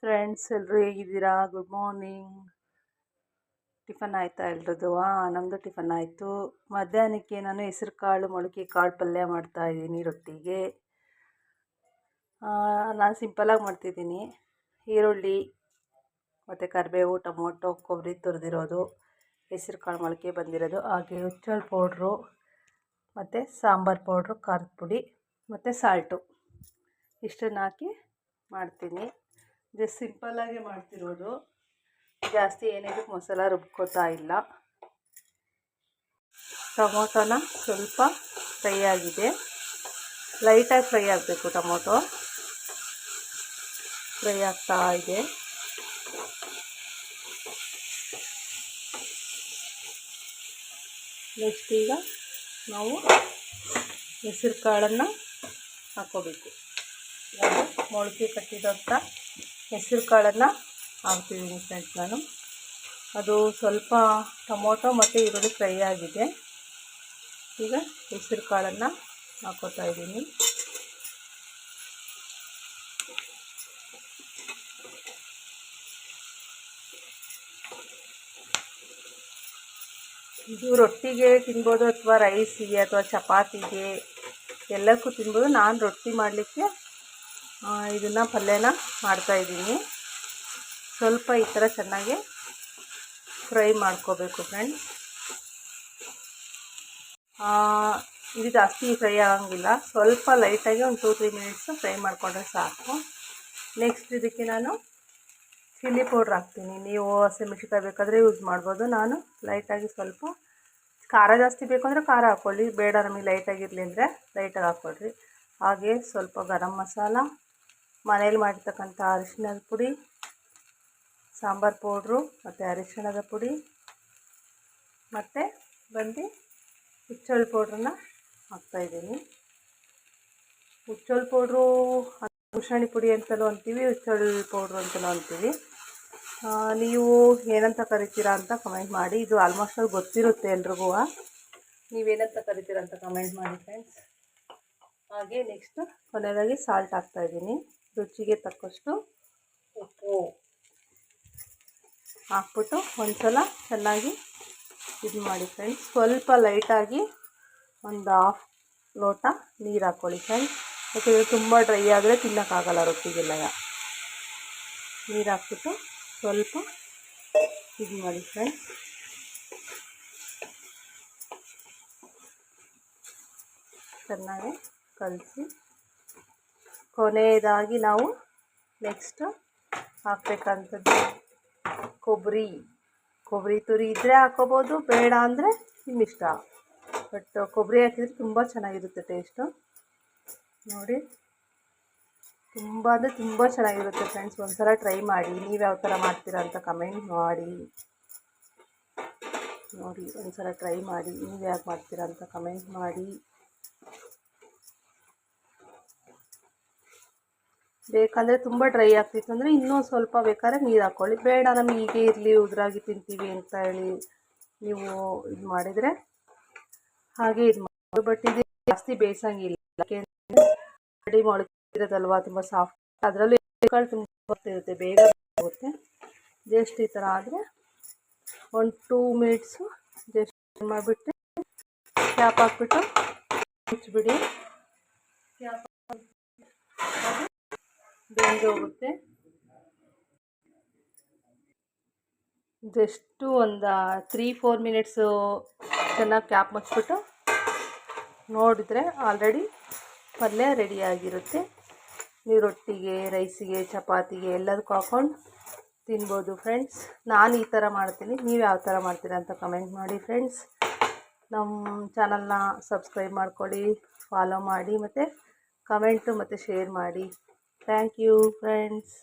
Friends ಎಲ್ಲರೂ ಹೇಗಿದ್ದೀರಾ? Good morning tiffin ಆಯಿತಾ ಎಲ್ರದ್ದು? ನಮ್ಮದು ಟಿಫನ್ ಆಯಿತು. ಮಧ್ಯಾಹ್ನಕ್ಕೆ ನಾನು ಹೆಸರು ಕಾಳು ಮೊಳಕೆ ಕಾಳು ಪಲ್ಯ ಮಾಡ್ತಾಯಿದ್ದೀನಿ ರೊಟ್ಟಿಗೆ. ನಾನು ಸಿಂಪಲಾಗಿ ಮಾಡ್ತಿದ್ದೀನಿ. ಈರುಳ್ಳಿ, ಮತ್ತು ಕರಿಬೇವು, ಟೊಮೊಟೊ, ಕೊಬ್ಬರಿ ತುರಿದಿರೋದು. ಹೆಸರು ಕಾಳು ಮೊಳಕೆ ಬಂದಿರೋದು. ಹಾಗೆ ಹುಚ್ಚಳು ಪೌಡ್ರು, ಮತ್ತು ಸಾಂಬಾರು ಪೌಡ್ರು, ಖಾರದ ಪುಡಿ, ಮತ್ತು ಸಾಲ್ಟು ಇಷ್ಟನ್ನು ಹಾಕಿ ಮಾಡ್ತೀನಿ. ಜಸ್ಟ್ ಸಿಂಪಲ್ಲಾಗೆ ಮಾಡ್ತಿರೋದು. ಜಾಸ್ತಿ ಏನಿದಕ್ಕೆ ಮಸಾಲ ರುಬ್ಕೋತಾ ಇಲ್ಲ. ಟೊಮೊಟೊನ ಸ್ವಲ್ಪ ಫ್ರೈ ಆಗಿದೆ. ಲೈಟಾಗಿ ಫ್ರೈ ಆಗಬೇಕು ಟೊಮೊಟೊ. ಫ್ರೈ ಆಗ್ತಾ ಇದೆ. ನೆಕ್ಸ್ಟ್ ಈಗ ನಾವು ಹೆಸರು ಕಾಳನ್ನು ಹಾಕ್ಕೋಬೇಕು ಮೊಳಕೆ ಕಟ್ಟಿದಂಥ ಹೆಸರು ಕಾಳನ್ನು ಹಾಕ್ತಿದ್ದೀನಿ ಫ್ರೆಂಡ್ಸ್ ನಾನು. ಅದು ಸ್ವಲ್ಪ ಟೊಮೊಟೊ ಮತ್ತು ಈರುಳ್ಳಿ ಫ್ರೈ ಆಗಿದೆ. ಈಗ ಹೆಸರು ಕಾಳನ್ನು ಹಾಕೋತಾ ಇದ್ದೀನಿ. ಇದು ರೊಟ್ಟಿಗೆ ತಿನ್ಬೋದು ಅಥವಾ ರೈಸಿಗೆ ಅಥವಾ ಚಪಾತಿಗೆ ಎಲ್ಲಕ್ಕೂ ತಿನ್ಬೋದು. ನಾನು ರೊಟ್ಟಿ ಮಾಡಲಿಕ್ಕೆ ಇದನ್ನು ಪಲ್ಯನ ಮಾಡ್ತಾಯಿದ್ದೀನಿ ಸ್ವಲ್ಪ ಈ ಥರ ಚೆನ್ನಾಗಿ ಫ್ರೈ ಮಾಡ್ಕೋಬೇಕು ಫ್ರೆಂಡ್ ಇದು ಜಾಸ್ತಿ ಫ್ರೈ ಆಗೋಂಗಿಲ್ಲ. ಸ್ವಲ್ಪ ಲೈಟಾಗಿ ಒಂದು ಟೂ ತ್ರೀ ಮಿನಿಟ್ಸು ಫ್ರೈ ಮಾಡಿಕೊಂಡ್ರೆ ಸಾಕು. ನೆಕ್ಸ್ಟ್ ಇದಕ್ಕೆ ನಾನು ಚಿಲ್ಲಿ ಪೌಡ್ರ್ ಹಾಕ್ತೀನಿ. ನೀವು ಹಸಿಮೆಣ್ಸಿಕಾಯಿ ಬೇಕಾದರೆ ಯೂಸ್ ಮಾಡ್ಬೋದು. ನಾನು ಲೈಟಾಗಿ ಸ್ವಲ್ಪ ಖಾರ ಜಾಸ್ತಿ ಬೇಕು ಅಂದರೆ ಖಾರ ಹಾಕ್ಕೊಳ್ಳಿ ಬೇಡ ನಮಗೆ ಲೈಟಾಗಿರಲಿ ಅಂದರೆ ಲೈಟಾಗಿ ಹಾಕ್ಕೊಳ್ರಿ ಹಾಗೆ ಸ್ವಲ್ಪ ಗರಂ ಮಸಾಲ ಮನೇಲಿ ಮಾಡಿರ್ತಕ್ಕಂಥ ಅರಿಶಿಣದ ಪುಡಿ, ಸಾಂಬಾರು ಪೌಡ್ರು ಮತ್ತು ಅರಿಶಿಣದ ಪುಡಿ ಮತ್ತು ಬಂದು ಹುಚ್ಚಳು ಪೌಡ್ರನ್ನ ಹಾಕ್ತಾಯಿದ್ದೀನಿ ಹುಚ್ಚಳು ಪೌಡ್ರು ಭೂಷಣಿ ಪುಡಿ ಅಂತಲೂ ಅಂತೀವಿ, ಹುಚ್ಚಳು ಪೌಡ್ರು ಅಂತಲೂ ಅಂತೀವಿ. ನೀವು ಏನಂತ ಕರಿತೀರಾ ಅಂತ ಕಮೆಂಟ್ ಮಾಡಿ. ಇದು ಆಲ್ಮೋಸ್ಟ್ ಅಲ್ಲಿ ಗೊತ್ತಿರುತ್ತೆ ಎಲ್ರಿಗೂ. ನೀವೇನಂತ ಕರಿತೀರಾ ಅಂತ ಕಮೆಂಟ್ ಮಾಡಿ ಫ್ರೆಂಡ್ಸ್ ಹಾಗೆ ನೆಕ್ಸ್ಟು ಕೊನೆಯದಾಗಿ ಸಾಲ್ಟ್ ಹಾಕ್ತಾಯಿದ್ದೀನಿ ರುಚಿಗೆ ತಕ್ಕಷ್ಟು ಉಪ್ಪು ಹಾಕ್ಬಿಟ್ಟು ಒಂದು ಸಲ ಚೆನ್ನಾಗಿ ಇದು ಮಾಡಿ ಫ್ರೆಂಡ್ಸ್ ಸ್ವಲ್ಪ ಲೈಟಾಗಿ ಒಂದು ಹಾಫ್ ಲೋಟ ನೀರು ಹಾಕ್ಕೊಳ್ಳಿ ಫ್ರೆಂಡ್ಸ್ ಯಾಕೆಂದರೆ ತುಂಬ ಡ್ರೈ ಆದರೆ ತಿನ್ನೋಕ್ಕಾಗಲ್ಲ ರೊಟ್ಟಿಗೆಲ್ಲ. ನೀರು ಹಾಕ್ಬಿಟ್ಟು ಸ್ವಲ್ಪ ಇದು ಮಾಡಿ ಫ್ರೆಂಡ್ಸ್ ಚೆನ್ನಾಗಿ ಕಲಸಿ ಕೊನೆಯದಾಗಿ ನಾವು ನೆಕ್ಸ್ಟು ಹಾಕ್ಬೇಕಂಥದ್ದು ಕೊಬ್ಬರಿ ಕೊಬ್ಬರಿ ತುರಿ ಇದ್ದರೆ ಹಾಕೋಬೋದು, ಬೇಡ ಅಂದರೆ ನಿಮ್ಮಿಷ್ಟ ಬಟ್ ಕೊಬ್ಬರಿ ಹಾಕಿದರೆ ತುಂಬ ಚೆನ್ನಾಗಿರುತ್ತೆ ಟೇಸ್ಟು ನೋಡಿ. ತುಂಬ ಅಂದರೆ ತುಂಬ ಚೆನ್ನಾಗಿರುತ್ತೆ ಫ್ರೆಂಡ್ಸ್ ಒಂದ್ಸಲ ಟ್ರೈ ಮಾಡಿ. ನೀವು ಯಾವ ಥರ ಮಾಡ್ತೀರಾ ಅಂತ ಕಮೆಂಟ್ ಮಾಡಿ. ನೋಡಿ, ಒಂದ್ಸಲ ಟ್ರೈ ಮಾಡಿ. ನೀವು ಯಾಕೆ ಮಾಡ್ತೀರಾ ಅಂತ ಕಮೆಂಟ್ ಮಾಡಿ. ಬೇಕಂದರೆ ತುಂಬ ಡ್ರೈ ಆಗ್ತಿತ್ತು ಅಂದರೆ ಇನ್ನೂ ಸ್ವಲ್ಪ ಬೇಕಾದ್ರೆ ನೀರು ಹಾಕ್ಕೊಳ್ಳಿ ಬೇಡ, ನಮಗೆ ಹೀಗೆ ಇರಲಿ, ಉದುರಾಗಿ ತಿಂತೀವಿ ಅಂತ ಹೇಳಿ ನೀವು ಇದು ಮಾಡಿದರೆ ಹಾಗೆ ಇದು ಮಾಡಿ ಬಟ್ ಇದು ಜಾಸ್ತಿ ಬೇಯಿಸಂಗಿಲ್ಲ. ರೆಡಿ ಮೊಳಗಿರೋದಲ್ವ ತುಂಬ ಸಾಫ್ಟ್ ಅದರಲ್ಲೂ ಕಾಳು ತುಂಬ ಬರ್ತಿರುತ್ತೆ ಬೇಗ ಆಗುತ್ತೆ ಜಸ್ಟ್ ಈ ಥರ ಆದರೆ ಒಂದು ಟೂ ಮಿನಿಟ್ಸು ಜಸ್ಟ್ ಮಾಡಿಬಿಟ್ಟು ಕ್ಯಾಪ್ ಹಾಕ್ಬಿಟ್ಟು ಮುಚ್ಚಿಬಿಡಿ. ಕ್ಯಾಪ್ ಹೋಗುತ್ತೆ? ಜಸ್ಟು ಒಂದು ತ್ರೀ ಫೋರ್ ಮಿನಿಟ್ಸು ಚೆನ್ನಾಗಿ ಕ್ಯಾಪ್ ಮುಚ್ಚಿಬಿಟ್ಟು ನೋಡಿದರೆ ಆಲ್ರೆಡಿ ಪಲ್ಯ ರೆಡಿಯಾಗಿರುತ್ತೆ ನೀವು ರೊಟ್ಟಿಗೆ ರೈಸಿಗೆ ಚಪಾತಿಗೆ ಎಲ್ಲದಕ್ಕೂ ಹಾಕ್ಕೊಂಡು ತಿನ್ಬೋದು ಫ್ರೆಂಡ್ಸ್ ನಾನು ಈ ಥರ ಮಾಡ್ತೀನಿ, ನೀವು ಯಾವ ಥರ ಮಾಡ್ತೀರ ಅಂತ ಕಮೆಂಟ್ ಮಾಡಿ ಫ್ರೆಂಡ್ಸ್ ನಮ್ಮ ಚಾನಲ್ನ ಸಬ್ಸ್ಕ್ರೈಬ್ ಮಾಡ್ಕೊಳ್ಳಿ ಫಾಲೋ ಮಾಡಿ ಮತ್ತು ಕಮೆಂಟು ಮತ್ತು ಶೇರ್ ಮಾಡಿ. Thank you friends